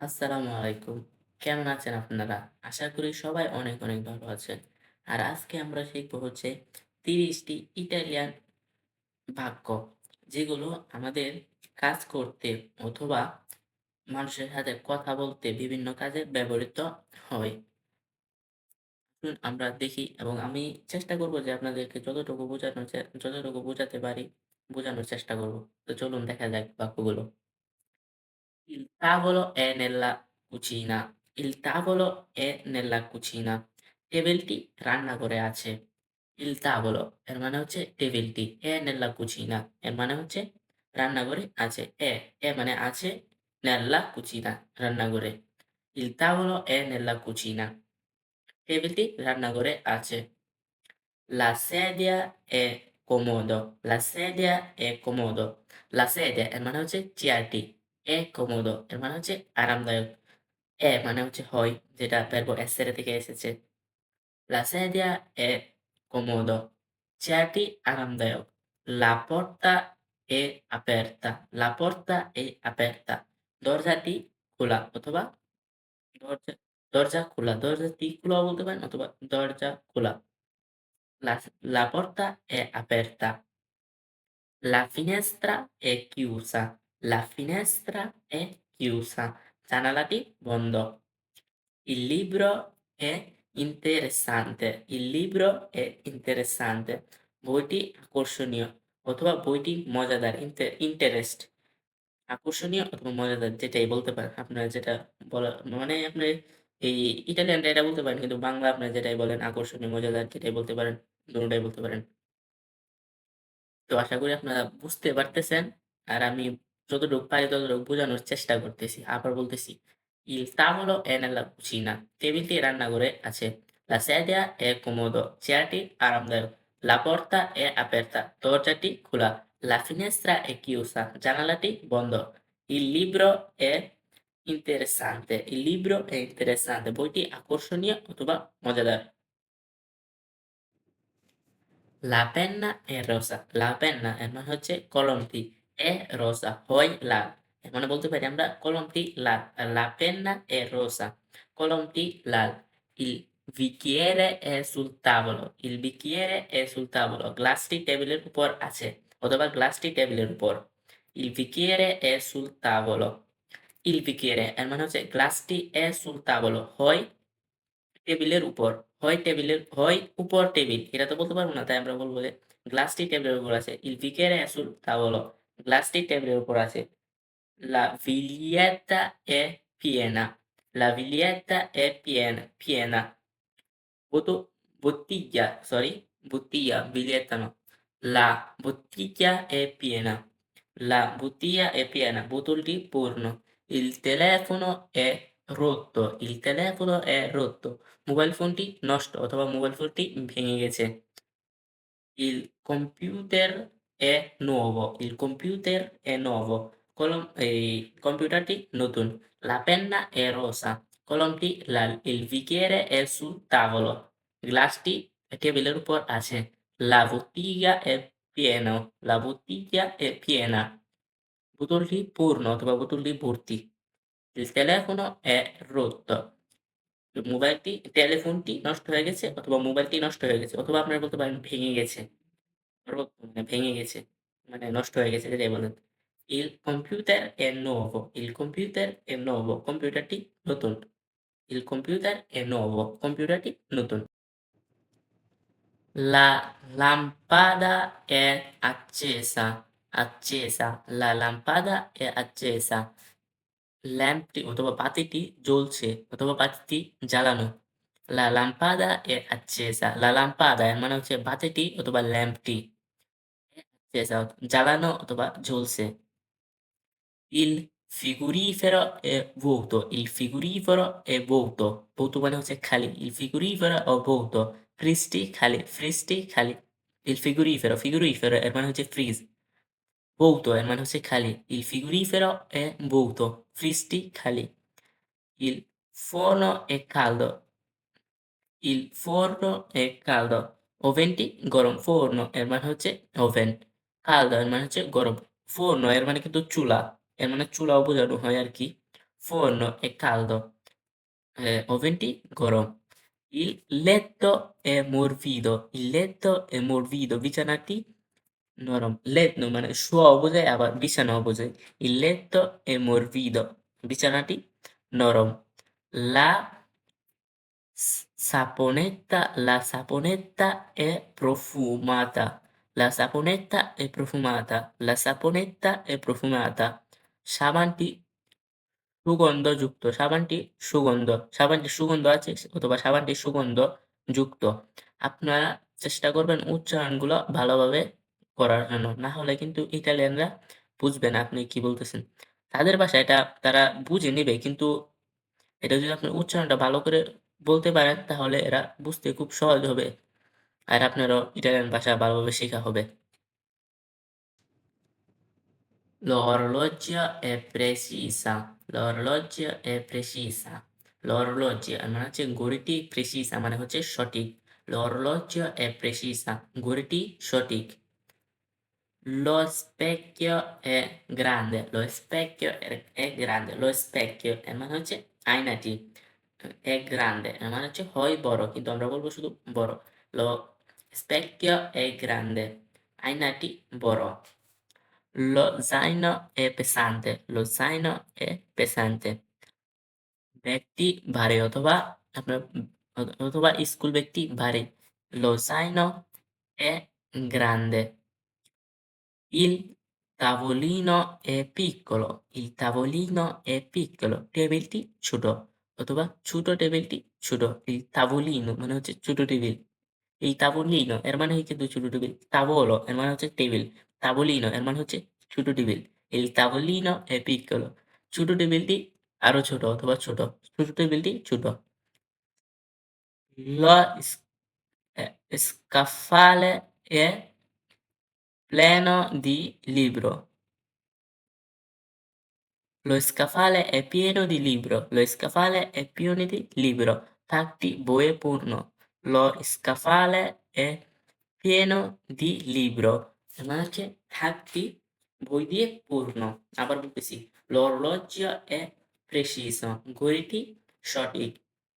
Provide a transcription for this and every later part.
আসসালামু আলাইকুম। কেমন আছেন আপনারা? আশা করি সবাই অনেক, অনেক ভালো আছেন। আর আজকে আমরা শিখব হচ্ছে ৩০ টি ইটালিয়ান বাক্য, যেগুলো আমাদের কাজ করতে অথবা মানুষের সাথে কথা বলতে বিভিন্ন কাজে ব্যবহৃত হয়। আমরা দেখি এবং আমি চেষ্টা করব যে আপনাদেরকে যতটুকু বোঝানোর চে যতটুকু বোঝাতে পারি, বোঝানোর চেষ্টা করব। তো চলুন দেখা যাক বাক্যগুলো। Il tavolo è nella cucina. Il tavolo è nella cucina. টেবিলটি রান্নাঘরে আছে। Il tavolo এর মানে হচ্ছে টেবিলটি। è nella cucina এর মানে হচ্ছে রান্নাঘরে আছে। è è মানে আছে nella cucina রান্নাঘরে। Il tavolo è nella cucina. টেবিলটি রান্নাঘরে আছে। La sedia è comodo. La sedia è comodo. La sedia এর মানে হচ্ছে চেয়ারটি। è comodo এর মানে হচ্ছে আরামদায়ক। è মানে হচ্ছে হয় যেটা ভার্ব essere থেকে এসেছে। La sedia è comodo. চেয়ারটি আরামদায়ক। La porta è aperta. La porta è aperta. দরজাটি খোলা অথবা দরজা দরজা খোলা। দরজাটি খোলাও বলতে পারেন অথবা দরজা খোলা। La, la porta è aperta. La finestra è chiusa. La finestra è chiusa. জানালাটি বন্ধ। Il libro è interessante. Il libro è interessante. বইটি আকর্ষণীয় অথবা বইটি মজাদার। ইন্টারেস্ট আকর্ষণীয় অথবা মজাদার যেটাই বলতে পারেন। আপনারা যেটা বলা মানে আপনি এই ইটালিয়ানটা এটা বলতে পারেন। কিন্তু বাংলা আপনারা যেটাই বলেন আকর্ষণীয়, মজাদার যেটাই বলতে পারেন, দোনোটাই বলতে পারেন। তো আশা করি আপনারা বুঝতে পারতেছেন। আর আমি যতটুকু পারি ততটুকু বোঝানোর চেষ্টা করতেছি। আবার বলতেছি, ইল তামলো এনালা বুঝিনা টেবিলটি রান্না করে আছে। লা স্যাডিয়া এ কুমোদো। চেয়ারটি আরামদায়ক। লা পর্তা এ আপেরতা। দরজাটি খোলা। লা ফিনেস্ত্রা এ কিউসা। জানালাটি বন্ধ। ইল লিব্রো এ ইন্টারেসান্তে ইল লিব্রো এ ইন্টারেসান্তে বইটি আকর্ষণীয় অথবা মজাদার। লা পেন্না এ রোসা। লা পেন্না এর মানে হচ্ছে কলমটি। È rosa হয় লাল। মানে বলতে পারি আমরা কলমটি লাল। La penna è rosa. কলমটি লাল। Il bicchiere è sul tavolo. Il bicchiere è sul tavolo. গ্লাসটি টেবিলের উপর আছে অথবা গ্লাসটি টেবিলের উপর। Il bicchiere è sul tavolo. Il bicchiere এর মানে হচ্ছে গ্লাসটি è sul tavolo হয় টেবিলের উপর। হয় টেবিলের হয় উপর টেবিল। এটা তো বলতে পারব না। তাই আমরা বলব যে গ্লাসটি টেবিলের উপর আছে। Il bicchiere è sul tavolo. গ্লাসটি টেবিলের উপর আছে। La viglietta è piena. La viglietta è piena. piena. Boto, bottiglia, sorry, bottiglia, viglietta no. La bottiglia è piena. La bottiglia è piena. বোতলটি পূর্ণ। Il telefono è rotto. Il telefono è rotto. Mobile ফোনটি নষ্ট অথবা মোবাইল ফোনটি ভেঙে গেছে। Il computer è nuovo. Il computer è nuovo. কলম এই কম্পিউটারটি নতুন। La penna è rosa. কলমটি লাল। Il bicchiere è sul tavolo. গ্লাসটি টেবিলের উপর আছে। La bottiglia è pieno. La bottiglia è piena. বোতলটি পূর্ণ অথবা বোতলটি ভর্তি। Il telefono è rotto. মোবাইলটি টেলিফোনটি নষ্ট হয়ে গেছে অথবা মোবাইলটি নষ্ট হয়ে গেছে অথবা আপনারা বলতে পারেন ভেঙে গেছে। মানে ভেঙে গেছে মানে নষ্ট হয়ে গেছে যেটাই বলেন। ইল কম্পিউটার এ নোভো ইল কম্পিউটার এ নোভো কম্পিউটারটি নতুন। ইল কম্পিউটার এ নোভো কম্পিউটারটি নতুন। লা লাম্পাদা এ আচ্চেসা আচ্চেসা, লা লাম্পাদা এ আচ্চেসা। ল্যাম্পটি অথবা বাতিটি জ্বলছে, অথবা বাতিটি জ্বালানো। লা লাম্পাদা এ আচ্চেসা, লা লাম্পাদা মানে হচ্ছে বাতিটি অথবা ল্যাম্পটি। accesa জ্বালানো অথবা জ্বলছে। Il frigorifero è vuoto. Il frigorifero è vuoto. vuoto মানে হচ্ছে খালি। Il frigorifero è vuoto. ফ্রিজটি খালি। ফ্রিজটি খালি। Il frigorifero, frigorifero এর মানে হচ্ছে ফ্রিজ। vuoto এর মানে হচ্ছে খালি। Il frigorifero è vuoto. ফ্রিজটি খালি। Il forno è caldo. Il forno è caldo. ওভেনটি গরম। forno এর মানে হচ্ছে ওভেন। caldo এর মানে হচ্ছে গরম। forno এর মানে কিন্তু চুলা। এর মানে চুলাও বোঝানো হয় আরকি। forno è caldo eh, ওভেনটি গরম il letto è morbido il letto è morbido বিছানাটি নরম লেটনো মানে শোয়াও বোঝায় আবার বিছানাও বোঝায় il letto è morbido বিছানাটি নরম s- saponetta la saponetta è profumata la saponetta è profumata. La saponetta è profumata. সাবানটি সুগন্ধযুক্ত সাবানটি সুগন্ধ সাবানটি সুগন্ধ আছে অথবা সাবানটি সুগন্ধ যুক্ত আপনারা চেষ্টা করবেন উচ্চারণগুলো ভালোভাবে করার জন্য। না হলে কিন্তু ইটালিয়ানরা বুঝবে না আপনি কি বলতেছেন। তাদের ভাষা এটা তারা বুঝে নেবে কিন্তু এটা যদি আপনি উচ্চারণটা ভালো করে বলতে পারেন তাহলে এরা বুঝতে খুব সহজ হবে। আর আপনারও ইটালিয়ান ভাষা ভালোভাবে শেখা হবে L'orologio è precisa. L'orologio è precisa. L'orologio মানে হচ্ছে ঘড়িটি precisa মানে হচ্ছে সঠিক L'orologio è precisa. ঘড়িটি সঠিক Lo specchio è grande. Lo specchio è, è grande. Lo specchio এর মানে হচ্ছে আয়নাটি è grande মানে হচ্ছে হয় বড় কিন্তু আমরা বলব শুধু বড় Lo specchio è grande. আয়নাটি বড় Lo zaino è pesante. Lo zaino è pesante. ব্যাগটি ভারী অথবা আপনার অ- অথবা স্কুল ব্যাগটি ভারী Lo zaino è grande. Il tavolino è piccolo. Il tavolino è piccolo. টেবিলটি ছোট অথবা ছোট টেবিলটি ছোট Il tavolino মানে হচ্ছে ছোট টেবিল এই তাবলিনো এর মানে হচ্ছে কিন্তু ছোট টেবিল তাবলো এর মানে হচ্ছে টেবিল তাবলিনো এর মানে হচ্ছে ছোট টেবিল এই তাবলিনো এ পিccolo ছোট টেবিলটি আরো ছোট অথবা ছোট ছোট টেবিলটি ছোট lo s- eh, scaffale è pleno di libro lo scaffale è pieno di libro lo scaffale è pieno di libro থাকটি বইয়ে পূর্ণ Lo scaffale è pieno di libro. মানে হচ্ছে থাকটি বই দিয়ে পূর্ণ আবার বলতেছি l'orologio è preciso. ঘড়িটি সঠিক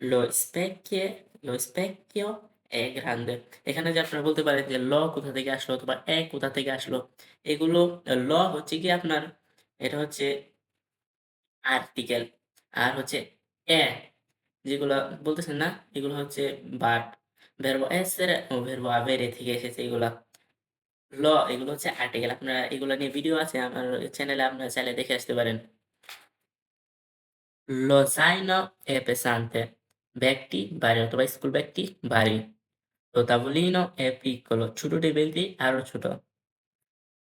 lo specchio lo specchio è grande. এখানে যে আপনারা বলতে পারেন যে ল কোথা থেকে আসলো অথবা এ কোথা থেকে আসলো এগুলো ল হচ্ছে কি আপনার এটা হচ্ছে আর্টিকেল আর হচ্ছে এ যেগুলো বলতেছেন না, এগুলো হচ্ছে বাট ভার্বো ও ভার্বো avere থেকে এসেছে এগুলা ল, এগুলো হচ্ছে আর্টিকেল আপনারা এগুলো নিয়ে ভিডিও আছে, আমার চ্যানেলে আপনারা চাইলে দেখে আসতে পারেন Lo zaino è pesante. ব্যাগটি ভারী অথবা স্কুল ব্যাগটি ভারী Lo tavolino è piccolo. ছোট টেবিলটি আরও ছোট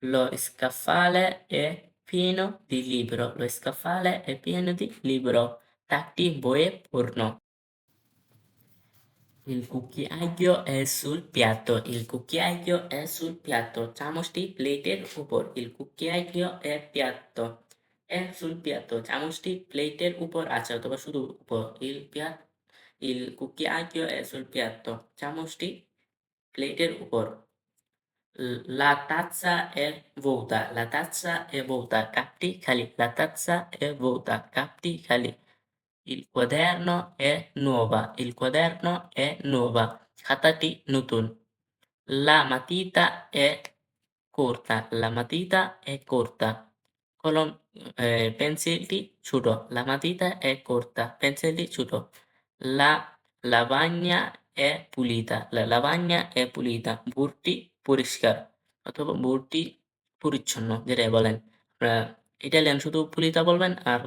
Lo scaffale è pieno di libro. Lo scaffale è pieno di libro. তাকটি বইয়ে পূর্ণ Il cucchiaio è sul piatto. Il cucchiaio è sul piatto. চামচটি প্লেটের উপর Il cucchiaio è piatto. è sul piatto. চামচটি প্লেটের উপর আছে অথবা শুধু উপর Il piatto Il cucchiaio è sul piatto. চামচটি প্লেটের উপর L- La tazza è vuota. La tazza è vuota. কাপটি খালি La tazza è vuota. কাপটি খালি Il quaderno è nuova. Il quaderno è nuova. খাতাটি নতুন La matita è corta. La matita è corta. কলম eh, পেন্সিলটি ছোট La matita è corta. পেন্সিলটি ছোট La lavagna è pulita. La lavagna è pulita. বোর্ডটি পরিষ্কার অথবা বোর্ডটি পরিচ্ছন্ন যেটাই বলেন আপনারা ইটালিয়ান শুধু পুলিতা বলবেন আর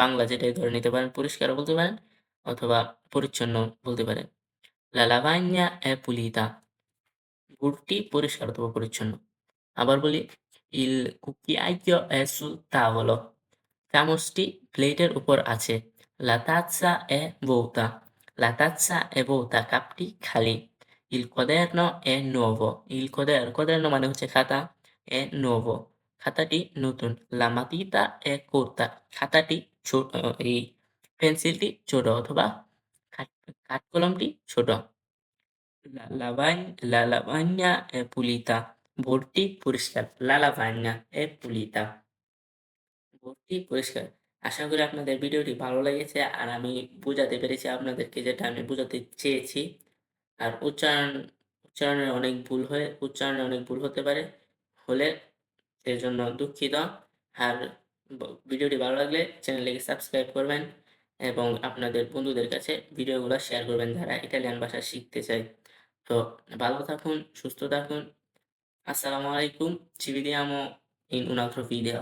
বাংলা যেটা ধরে নিতে পারেন পরিষ্কার বলতে পারেন অথবা পরিচ্ছন্ন বলতে পারেন। লালাভাইয়া এ পুলিতা গুড়টি পরিষ্কার অথবা পরিচ্ছন্ন। আবার বলি ইল কুকি আইকিও এ সু তা হলো চামচটি প্লেটের উপর আছে। লাতাচ্ছা এ বৌতা লাতাচ্ছা এ বৌতা কাপটি খালি। ইল কদের ন এ নব ইল কদের কদের মানে হচ্ছে খাতা। এ নব খাতাটি নতুন matita è corta. খাতাটি ছোট এই পেন্সিলটি ছোট অথবা কাঠ- কাঠকলমটি ছোট la lavagna è বোর্ডটি পরিষ্কার lavagna è pulita. বোর্ডটি পরিষ্কার আশা করি আপনাদের ভিডিওটি ভালো লেগেছে আর আমি বোঝাতে পেরেছি আপনাদেরকে যেটা আমি বোঝাতে চেয়েছি। আর উচ্চারণ উচ্চারণে অনেক ভুল হয়ে, উচ্চারণে অনেক ভুল হতে পারে। হলে এজন্য দুঃখিত। আর ভিডিওটি ভালো লাগলে চ্যানেলটিকে সাবস্ক্রাইব করবেন এবং আপনাদের বন্ধুদের কাছে ভিডিওগুলো শেয়ার করবেন যারা ইটালিয়ান ভাষা শিখতে চায়। তো ভালো থাকুন, সুস্থ থাকুন। আসসালামু আলাইকুম ci vediamo in un altro video.